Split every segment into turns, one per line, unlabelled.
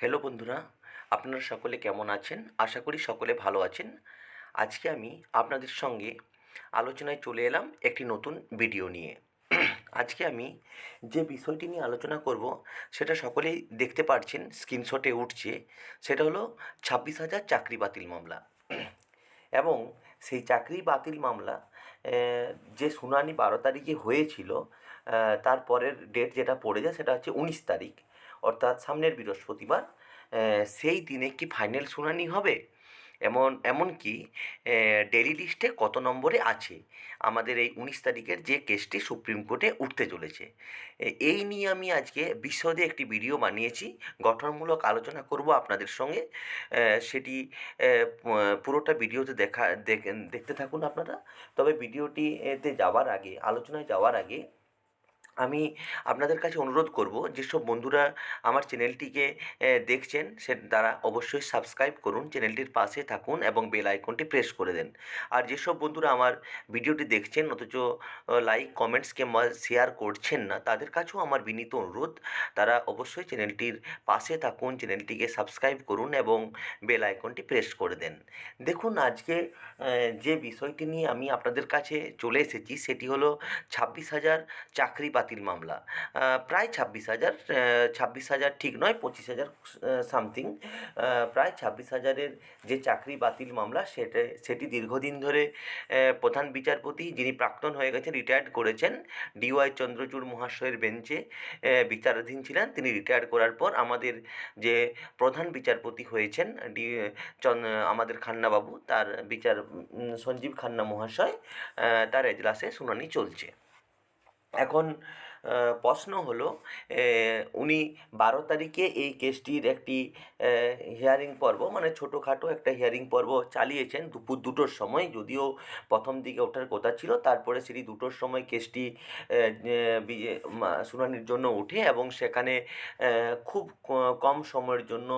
Hello বন্ধুরা, আপনারা সকলে কেমন আছেন? আশা করি সকলে ভালো আছেন। আজকে আমি আপনাদের সঙ্গে আলোচনায় চলে এলাম একটি নতুন ভিডিও নিয়ে। আজকে আমি যে বিষয়টি নিয়ে আলোচনা করব, সেটা সকলেই দেখতে পারছেন, স্ক্রিনশটে উঠছে, সেটা হলো ছাব্বিশ হাজার চাকরি বাতিল মামলা। এবং সেই চাকরি বাতিল মামলা যে শুনানি বারো তারিখে হয়েছিল তারপরের ডেট যেটা পড়ে যায়, সেটা হচ্ছে উনিশ তারিখ। অর্থাৎ সামনের বৃহস্পতিবার সেই দিনে কি ফাইনাল শুনানি হবে? এমন এমনকি ডেলি লিস্টে কত নম্বরে আছে? আমাদের এই উনিশ তারিখের যে কেসটি সুপ্রিম কোর্টে উঠতে চলেছে। এই নিয়ে আমি আজকে বিশদে একটি ভিডিও বানিয়েছি। গঠনমূলক আলোচনা করব আপনাদের সঙ্গে। সেটি পুরোটা ভিডিওতে দেখা দেখ- দেখতে থাকুন আপনারা। তবে ভিডিওটিতে যাওয়ার আগে, আলোচনায় যাওয়ার আগে আমি আপনাদের কাছে অনুরোধ করব, যেসব বন্ধুরা আমার চ্যানেলটিকে দেখছেন, সে তারা অবশ্যই সাবস্ক্রাইব করুন, চ্যানেলটির পাশে থাকুন এবং বেল আইকনটি প্রেস করে দেন। আর যেসব বন্ধুরা আমার ভিডিওটি দেখছেন, অথচ লাইক, কমেন্টস কিংবা শেয়ার করছেন না, তাদের কাছেও আমার বিনীত অনুরোধ, তারা অবশ্যই চ্যানেলটির পাশে থাকুন, চ্যানেলটিকে সাবস্ক্রাইব করুন এবং বেল আইকনটি প্রেস করে দেন। দেখুন, আজকে যে বিষয়টি নিয়ে আমি আপনাদের কাছে চলে এসেছি, সেটি হলো ছাব্বিশ হাজার চাকরি বাতিল মামলা। প্রায় ছাব্বিশ হাজার ছাব্বিশ হাজার ঠিক নয়, পঁচিশ হাজার সামথিং প্রায় ছাব্বিশ হাজারের যে চাকরি বাতিল মামলা, সেটা, সেটি দীর্ঘদিন ধরে প্রধান বিচারপতি যিনি প্রাক্তন হয়ে গেছেন রিটায়ার্ড করেছেন ডিওয়াই চন্দ্রচূড় মহাশয়ের বেঞ্চে বিচারাধীন ছিলেন। তিনি রিটায়ার করার পর আমাদের যে প্রধান বিচারপতি হয়েছেন, ডি আমাদের খান্নাবাবু, তার বিচার সঞ্জীব খান্না মহাশয় তার এজলাসে শুনানি চলছে। এখন প্রশ্ন হলো উনি বারো তারিখে এই কেসটির একটি হিয়ারিং পর্ব মানে ছোটোখাটো একটা হিয়ারিং পর্ব চালিয়েছেন দুপুর দুটোর সময়, যদিও প্রথম দিকে ওঠার কথা ছিল, তারপরে সেটি দুটোর সময় কেসটি শুনানির জন্য ওঠে এবং সেখানে খুব কম সময়ের জন্য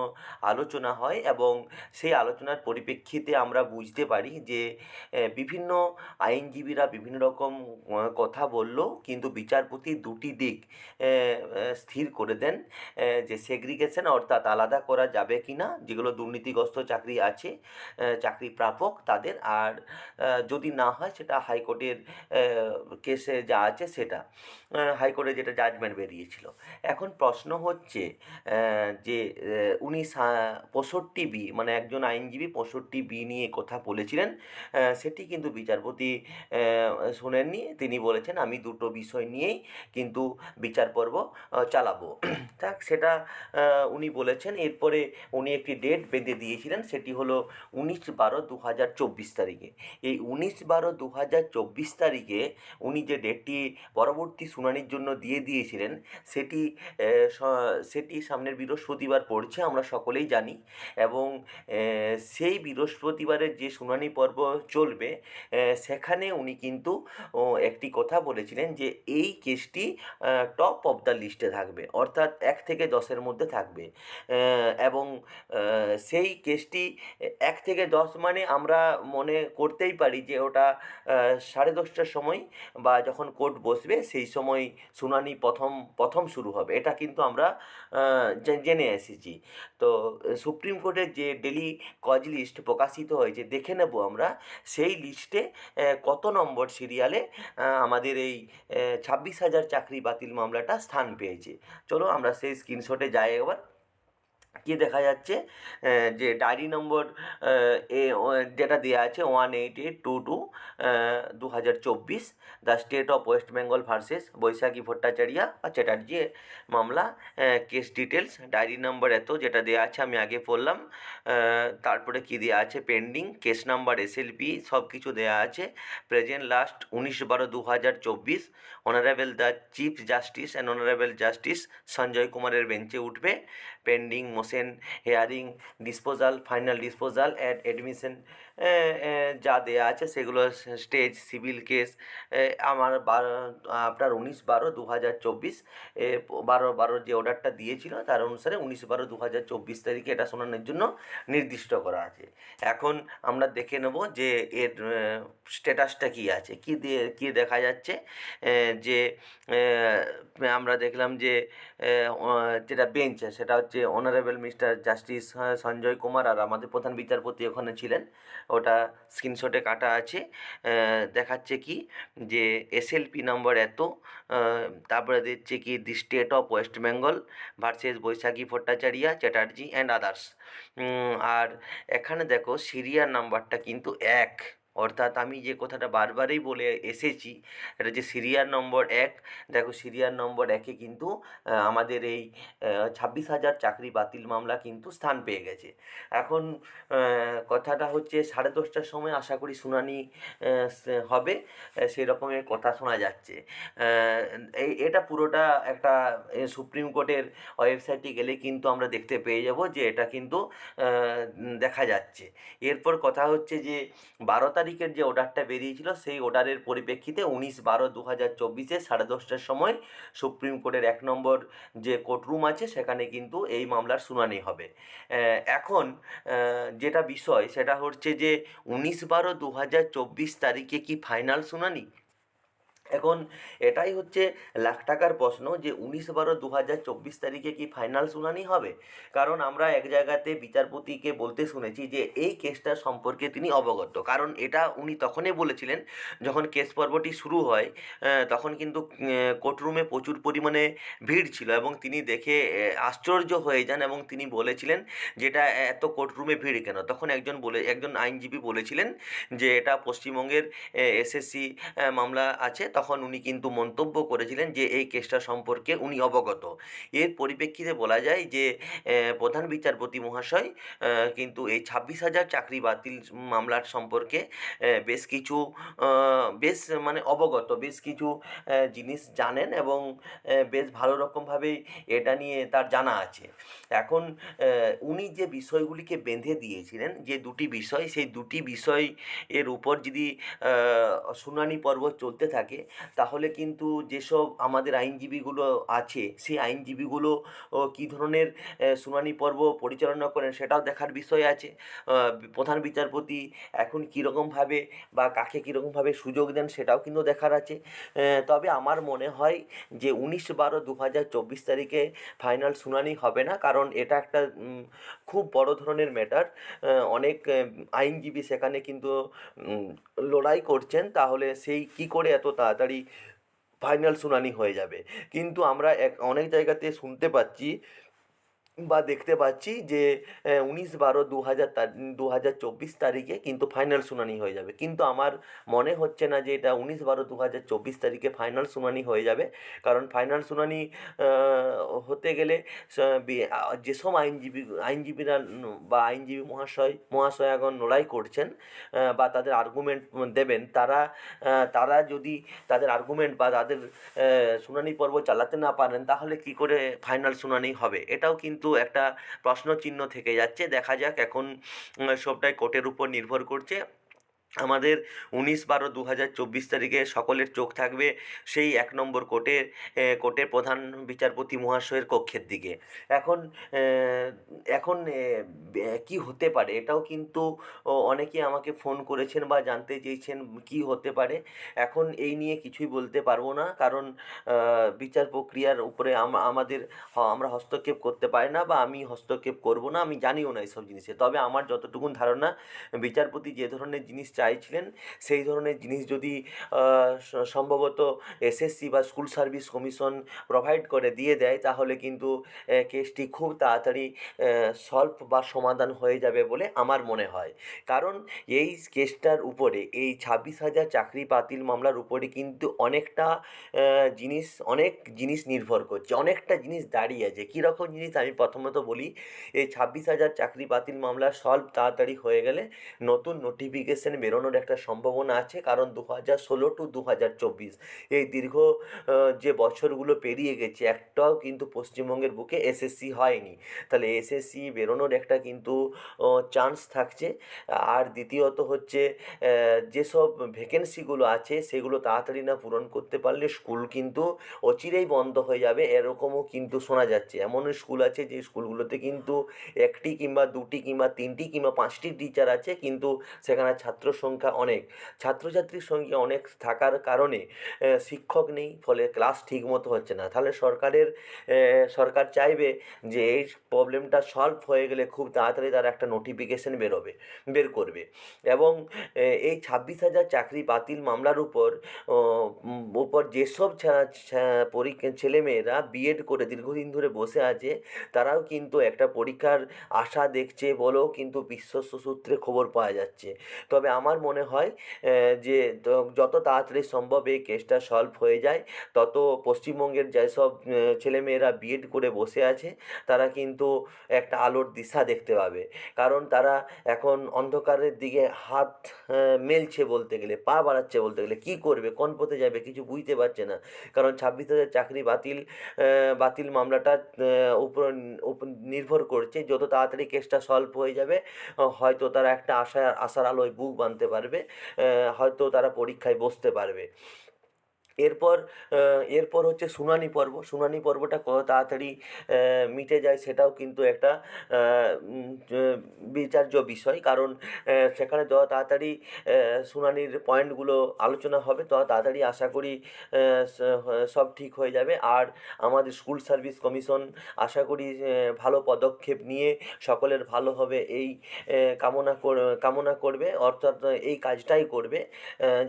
আলোচনা হয় এবং সেই আলোচনার পরিপ্রেক্ষিতে আমরা বুঝতে পারি যে বিভিন্ন আইনজীবীরা বিভিন্ন রকম কথা বললেও কিন্তু বিচারপতি দুটি দিক স্থির করে দেন যে সেগ্রিগেশন অর্থাৎ আলাদা করা যাবে কি না যেগুলো দুর্নীতিগ্রস্ত চাকরি আছে চাকরি প্রাপক তাদের, আর যদি না হয় সেটা হাইকোর্টের কেসে যা আছে সেটা হাইকোর্টে যেটা জাজমেন্ট বেরিয়েছিল। এখন প্রশ্ন হচ্ছে যে উনি পঁয়ষট্টি বি মানে একজন আইনজীবী পঁয়ষট্টি বি নিয়ে কথা বলেছিলেন সেটি কিন্তু বিচারপতি শোনেননি। তিনি বলেছেন, আমি দুটো বিষয় নিয়েই কিন্তু বিচার পর্ব চালাবো। থাক, সেটা উনি বলেছেন। এরপরে উনি একটি ডেট বেঁধে দিয়েছিলেন, সেটি হলো উনিশ বারো দু হাজার চব্বিশ তারিখে। এই উনিশ বারো দু হাজার চব্বিশ তারিখে উনি যে ডেটটি পরবর্তী শুনানির জন্য দিয়ে দিয়েছিলেন, সেটি সেটি সামনের বৃহস্পতিবার পড়ছে, আমরা সকলেই জানি। এবং সেই বৃহস্পতিবারের যে শুনানি পর্ব চলবে সেখানে উনি কিন্তু একটি কথা বলেছিলেন যে, এই কেসটি টপ অফ দ্য লিস্টে থাকবে, অর্থাৎ এক থেকে দশের মধ্যে থাকবে। এবং সেই কেসটি এক থেকে দশ মানে আমরা মনে করতেই পারি যে ওটা সাড়ে দশটার সময় বা যখন কোর্ট বসবে সেই সময় শুনানি প্রথম প্রথম শুরু হবে। এটা কিন্তু আমরা জেনে এসেছি। তো, সুপ্রিম কোর্টের যে ডেলি কজ লিস্ট প্রকাশিত হয়েছে, দেখে নেব আমরা সেই লিস্টে কত নম্বর সিরিয়ালে আমাদের এই ছাব্বিশ হাজার চাকরি বাতিল মামলাটা স্থান পেয়েছে। চলো আমরা সেই স্ক্রিনশটে যাই একবার। কি দেখা যাচ্ছে? যে ডায়েরি নম্বর, এ যেটা দেওয়া আছে, one eight eight two two দু হাজার চব্বিশ, the state of West Bengal versus Baishakhi Bhattacharya বা চ্যাটার্জি মামলা। কেস ডিটেলস ডায়েরি নম্বর এত যেটা দেওয়া আছে, আমি আগে পড়লাম। তারপরে কি দেওয়া আছে? পেন্ডিং, কেস নাম্বার, এসএলপি সব কিছু দেওয়া আছে। প্রেজেন্ট লাস্ট উনিশ বারো দু হাজার চব্বিশ, honourable the chief justice and honourable justice Sanjay কুমারের বেঞ্চে উঠবে। Pending motion hearing disposal final disposal ad admission যা দেয়া আছে সেগুলো স্টেজ, সিভিল কেস আমার বারো, আপনার উনিশ বারো দু হাজার চব্বিশ বারো বারো যে অর্ডারটা দিয়েছিল তার অনুসারে উনিশ বারো দু হাজার চব্বিশ তারিখে এটা শোনানোর জন্য নির্দিষ্ট করা আছে। এখন আমরা দেখে নেব যে এর স্ট্যাটাসটা কী আছে। কী দিয়ে, কী দেখা যাচ্ছে? যে আমরা দেখলাম যে যেটা বেঞ্চ সেটা honourable honourable mister justice Sanjay Kumar আর আমাদের প্রধান বিচারপতি ওখানে ছিলেন। ওটা স্ক্রিনশটে কাটা আছে। দেখাচ্ছে কি যে এসএলপি নম্বর এত তারপরে দিচ্ছে কি the state of West Bengal versus Baishakhi Bhattacharya Chatterjee and others আর এখানে দেখো সিরিয়ার নাম্বারটা কিন্তু এক। অর্থাৎ আমি যে কথাটা বারবারই বলে এসেছি, এটা যে সিরিয়াল নম্বর এক, দেখো সিরিয়াল নম্বর একে কিন্তু আমাদের এই ছাব্বিশ হাজার চাকরি বাতিল মামলা কিন্তু স্থান পেয়ে গেছে। এখন কথাটা হচ্ছে সাড়ে দশটার সময় আশা করি শুনানি হবে সেই রকমের কথা শোনা যাচ্ছে। এই, এটা পুরোটা একটা সুপ্রিম কোর্টের ওয়েবসাইটে গেলে কিন্তু আমরা দেখতে পেয়ে যাব যে এটা কিন্তু দেখা যাচ্ছে। এরপর কথা হচ্ছে যে বারো তারিখের যে অর্ডারটা বেরিয়েছিল, সেই অর্ডারের পরিপ্রেক্ষিতে উনিশ বারো দু হাজার চব্বিশে সাড়ে দশটার সময় সুপ্রিম কোর্টের এক নম্বর যে কোর্টরুম আছে, সেখানে কিন্তু এই মামলার শুনানি হবে। এখন যেটা বিষয়, সেটা হচ্ছে যে উনিশ বারো দু হাজার চব্বিশ তারিখে কি ফাইনাল শুনানি? এখন এটাই হচ্ছে লাখ টাকার প্রশ্ন যে উনিশ বারো দু হাজার চব্বিশ তারিখে কি ফাইনাল শুনানি হবে? কারণ আমরা এক জায়গাতে বিচারপতিকে বলতে শুনেছি যে এই কেসটা সম্পর্কে তিনি অবগত। কারণ এটা উনি তখনই বলেছিলেন যখন কেস পর্বটি শুরু হয় তখন কিন্তু কোর্টরুমে প্রচুর পরিমাণে ভিড় ছিল এবং তিনি দেখে আশ্চর্য হয়ে যান এবং তিনি বলেছিলেন যে এটা এত কোর্টরুমে ভিড় কেন? তখন একজন বলে, একজন আইনজীবী বলেছিলেন যে এটা পশ্চিমবঙ্গের এসএসসি মামলা আছে উনি কিন্তু মন্তব্য করেছিলেন যে, এই কেসটা সম্পর্কে উনি অবগত। এর পরিপ্রেক্ষিতে বলা যায় যে প্রধান বিচারপতি মহাশয় কিন্তু এই ছাব্বিশ হাজার চাকরি বাতিল মামলার সম্পর্কে বেশ কিছু বেশ মানে অবগত, বেশ কিছু জিনিস জানেন এবং বেশ ভালো রকমভাবেই এটা নিয়ে তার জানা আছে। এখন উনি যে বিষয়গুলিকে বেঁধে দিয়েছিলেন, যে দুটি বিষয়, সেই দুটি বিষয় এর উপর যদি শুনানি পর্ব চলতে থাকে তাহলে কিন্তু যেসব আমাদের আইনজীবীগুলো আছে, সেই আইনজীবীগুলো কী ধরনের শুনানি পর্ব পরিচালনা করেন সেটাও দেখার বিষয় আছে। প্রধান বিচারপতি এখন কীরকমভাবে বা কাকে কীরকমভাবে সুযোগ দেন সেটাও কিন্তু দেখার আছে। তবে আমার মনে হয় যে উনিশ বারো দু হাজার চব্বিশ তারিখে ফাইনাল শুনানি হবে না, কারণ এটা একটা খুব বড় ধরনের ম্যাটার। অনেক আইনজীবী সেখানে কিন্তু লড়াই করছেন, তাহলে সেই কী করে এত তাড়াতাড়ি ফাইনাল শুনানি হয়ে যাবে। কিন্তু আমরা এক অনেক জায়গাতে শুনতে পাচ্ছি বা দেখতে পাচ্ছি যে উনিশ বারো দু হাজার দু হাজার চব্বিশ তারিখে কিন্তু ফাইনাল শুনানি হয়ে যাবে। কিন্তু আমার মনে হচ্ছে না যে, এটা উনিশ বারো দু হাজার চব্বিশ তারিখে ফাইনাল শুনানি হয়ে যাবে। কারণ ফাইনাল শুনানি হতে গেলে যেসব আইনজীবী, আইনজীবীরা বা আইনজীবী মহাশয়, মহাশয়াগণ লড়াই করছেন বা তাদের আর্গুমেন্ট দেবেন, তারা তারা যদি তাদের আর্গুমেন্ট বা তাদের শুনানি পর্ব চালাতে না পারেন, তাহলে কি করে ফাইনাল শুনানি হবে? এটাও কিন্তু একটা প্রশ্নচিহ্ন থেকে যাচ্ছে। দেখা যাক এখন সবটাই কোর্টের উপর নির্ভর করছে। আমাদের উনিশ বারো দু হাজার চব্বিশ তারিখে সকলের চোখ থাকবে সেই এক নম্বর কোর্টের কোর্টের প্রধান বিচারপতি মহাশয়ের কক্ষের দিকে। এখন এখন কি হতে পারে? এটাও কিন্তু অনেকে আমাকে ফোন করেছেন বা জানতে চেয়েছেন কি হতে পারে। এখন এই নিয়ে কিছুই বলতে পারব না, কারণ বিচার প্রক্রিয়ার উপরে আমাদের আমরা হস্তক্ষেপ করতে পারি না বা আমি হস্তক্ষেপ করব না, আমি জানিও না এইসব জিনিসে। তবে আমার যতটুকুন ধারণা, বিচারপতি যে ধরনের জিনিস চাইছিলেন, সেই ধরনের জিনিস যদি সম্ভবত এসএসসি বা স্কুল সার্ভিস কমিশন প্রোভাইড করে, দিয়ে দেয়, তাহলে কিন্তু কেসটি খুব তাড়াতাড়ি সলভ বা সমাধান হয়ে যাবে বলে আমার মনে হয়। কারণ এই কেসটার উপরে, এই ছাব্বিশ হাজার চাকরি বাতিল মামলার উপরে কিন্তু অনেকটা জিনিস, অনেক জিনিস নির্ভর করছে, অনেকটা জিনিস দাঁড়িয়ে আছে। কীরকম জিনিস? আমি প্রথমত বলি, এই ছাব্বিশ হাজার চাকরি বাতিল মামলা সলভ তাড়াতাড়ি হয়ে গেলে নতুন নোটিফিকেশন বেরোনোর একটা সম্ভাবনা আছে, কারণ দু হাজার ষোলো টু দু হাজার চব্বিশ এই দীর্ঘ যে বছরগুলো পেরিয়ে গেছে, একটাও কিন্তু পশ্চিমবঙ্গের বুকে এসএসসি হয়নি। তাহলে এসএসসি বেরোনোর একটা কিন্তু চান্স থাকছে। আর দ্বিতীয়ত হচ্ছে যেসব ভ্যাকেন্সিগুলো আছে, সেগুলো তাড়াতাড়ি না পূরণ করতে পারলে স্কুল কিন্তু অচিরেই বন্ধ হয়ে যাবে, এরকমও কিন্তু শোনা যাচ্ছে। এমন স্কুল আছে, যে স্কুলগুলোতে কিন্তু একটি কিংবা দুটি কিংবা তিনটি কিংবা পাঁচটি টিচার আছে, কিন্তু সেখানে ছাত্র সংখ্যা অনেক। ছাত্রছাত্রীর সংখ্যা অনেক থাকার কারণে শিক্ষক নেই, ফলে ক্লাস ঠিকমতো হচ্ছে না। তাহলে সরকারের সরকার চাইবে যে এই প্রবলেমটা সলভ হয়ে গেলে খুব তাড়াতাড়ি তারা একটা নোটিফিকেশন বেরোবে, বের করবে। এবং এই ছাব্বিশ হাজার চাকরি বাতিল মামলার উপর উপর যেসব পরীক্ষা, ছেলেমেয়েরা বিএড করে দীর্ঘদিন ধরে বসে আছে, তারাও কিন্তু একটা পরীক্ষার আশা দেখছে বলেও কিন্তু বিশ্বস্ত সূত্রে খবর পাওয়া যাচ্ছে। তবে আমার মনে হয় যে যত তাড়াতাড়ি সম্ভব এই কেসটা সলভ হয়ে যায়, তত পশ্চিমবঙ্গের যেসব ছেলেমেয়েরা বিএড করে বসে আছে, তারা কিন্তু একটা আলোর দিশা দেখতে পাবে। কারণ তারা এখন অন্ধকারের দিকে হাত মেলছে বলতে গেলে, পা বাড়াচ্ছে বলতে গেলে, কী করবে, কোন পথে যাবে, কিছু বুঝতে পারছে না। কারণ ছাব্বিশ হাজার চাকরি বাতিল বাতিল মামলাটা উপর নির্ভর করছে, যত তাড়াতাড়ি কেসটা সলভ হয়ে যাবে, হয়তো তারা একটা আশা আশার আলোয় বুক বাঁধতে পারবে হয়তো তারা পরীক্ষায় বসতে পারবে। এরপর এরপর হচ্ছে শুনানি পর্ব। শুনানি পর্বটা কত তাড়াতাড়ি মিটে যায় সেটাও কিন্তু একটা বিচার্য বিষয়। কারণ সেখানে যত তাড়াতাড়ি শুনানির পয়েন্টগুলো আলোচনা হবে, তত তাড়াতাড়ি আশা করি সব ঠিক হয়ে যাবে। আর আমাদের স্কুল সার্ভিস কমিশন আশা করি ভালো পদক্ষেপ নিয়ে সকলের ভালো হবে এই কামনা কামনা করবে। অর্থাৎ এই কাজটাই করবে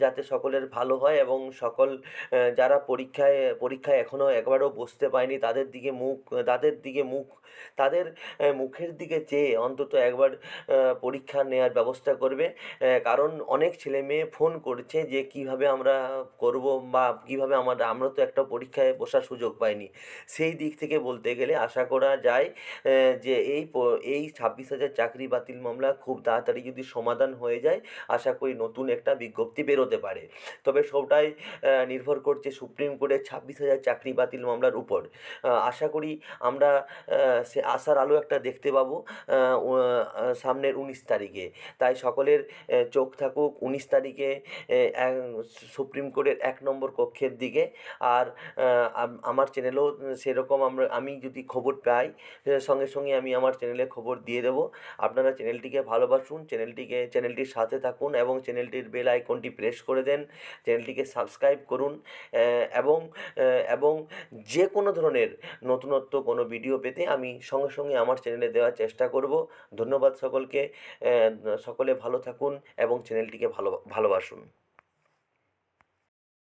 যাতে সকলের ভালো হয় এবং সকল যারা পরীক্ষায় পরীক্ষায় এখনও একবারও বসতে পায়নি তাদের দিকে মুখ, তাদের দিকে মুখ, তাদের মুখের দিকে চেয়ে অন্তত একবার পরীক্ষা নেওয়ার ব্যবস্থা করবে। কারণ অনেক ছেলে মেয়ে ফোন করছে যে, কীভাবে আমরা করব বা কীভাবে আমরা আমরা তো একটা পরীক্ষায় বসার সুযোগ পাইনি। সেই দিক থেকে বলতে গেলে আশা করা যায় যে এই এই ছাব্বিশ হাজার চাকরি বাতিল মামলা খুব তাড়াতাড়ি যদি সমাধান হয়ে যায়, আশা করি নতুন একটা বিজ্ঞপ্তি বেরোতে পারে। তবে সবটাই নির্ভর করছে সুপ্রিম কোর্টের ছাব্বিশ হাজার চাকরি বাতিল মামলার উপর। আশা করি আমরা সে আশার আলো একটা দেখতে পাবো সামনের উনিশ তারিখে। তাই সকলের চোখ থাকুক উনিশ তারিখে সুপ্রিম কোর্টের এক নম্বর কক্ষের দিকে। আর আমার চ্যানেলেও সেরকম আমরা, আমি যদি খবর পাই সঙ্গে সঙ্গে আমি আমার চ্যানেলে খবর দিয়ে দেবো। আপনারা চ্যানেলটিকে ভালোবাসুন, চ্যানেলটিকে, চ্যানেলটির সাথে থাকুন এবং চ্যানেলটির বেল আইকনটি প্রেস করে দেন। চ্যানেলটিকে সাবস্ক্রাইব করুন। এবং এবং যে কোনো ধরনের নতুনত্ব কোনো ভিডিও পেতে আমি সঙ্গে সঙ্গে আমার চ্যানেলে দেওয়ার চেষ্টা করব। ধন্যবাদ সকলকে সকলে ভালো থাকুন এবং চ্যানেলটিকে ভালো, ভালোবাসুন।